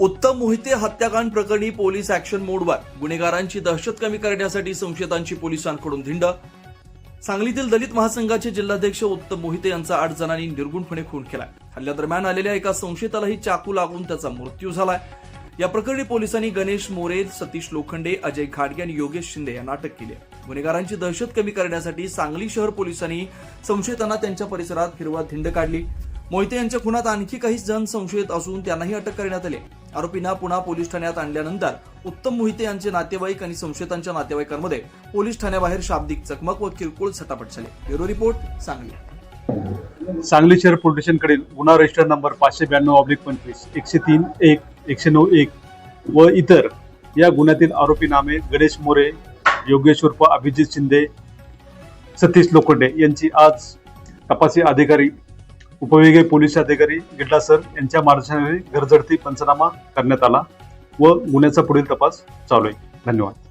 उत्तम मोहिते हत्याकांड प्रकरणी पोलीस ऍक्शन मोडवर. गुन्हेगारांची दहशत कमी करण्यासाठी संशयितांची पोलिसांकडून धिंड. सांगलीतील दलित महासंघाचे जिल्हाध्यक्ष उत्तम मोहिते यांचा आठ जणांनी निर्गुणपणे खून केलाय. हल्ल्यादरम्यान आलेल्या एका संशयितालाही चाकू लागून त्याचा मृत्यू झालाय. या प्रकरणी पोलिसांनी गणेश मोरे सतीश लोखंडे अजय घाटगे आणि योगेश शिंदे यांना अटक केली आहे. गुन्हेगारांची दहशत कमी करण्यासाठी सांगली शहर पोलिसांनी संशयितांना त्यांच्या परिसरात हिरवा धिंड काढली. मोहिते यांच्या खुनात आणखी काही जण संशयित असून त्यांनाही अटक करण्यात आली. आरोपींना पुन्हा पोलीस ठाण्यात आणल्यानंतर उत्तम मोहिते यांचे नातेवाईक आणि संशयितांच्या नातेवाईकांमध्ये पोलीस ठाण्याबाहेर शाब्दिक चकमक व किरकोळ झटापट झाली. Bureau report Sangli. सांगली शहर पोलीस स्टेशनकडील गुन्हा रजिस्टर नंबर पाचशे ब्याण्णव ऑब्लिक पंचवीस एकशे तीन एक एकशे नऊ एक व इतर या गुन्ह्यातील आरोपी नामे गणेश मोरे योगेश उर्फ अभिजित शिंदे सतीश लोखंडे यांची आज तपासी अधिकारी उपविभागीय पोलीस अधिकारी गिड्डा सर यांच्या मार्गदर्शनाखाली घरझडती पंचनामा करण्यात आला व गुन्ह्याचा पुढील तपास चालू आहे. धन्यवाद.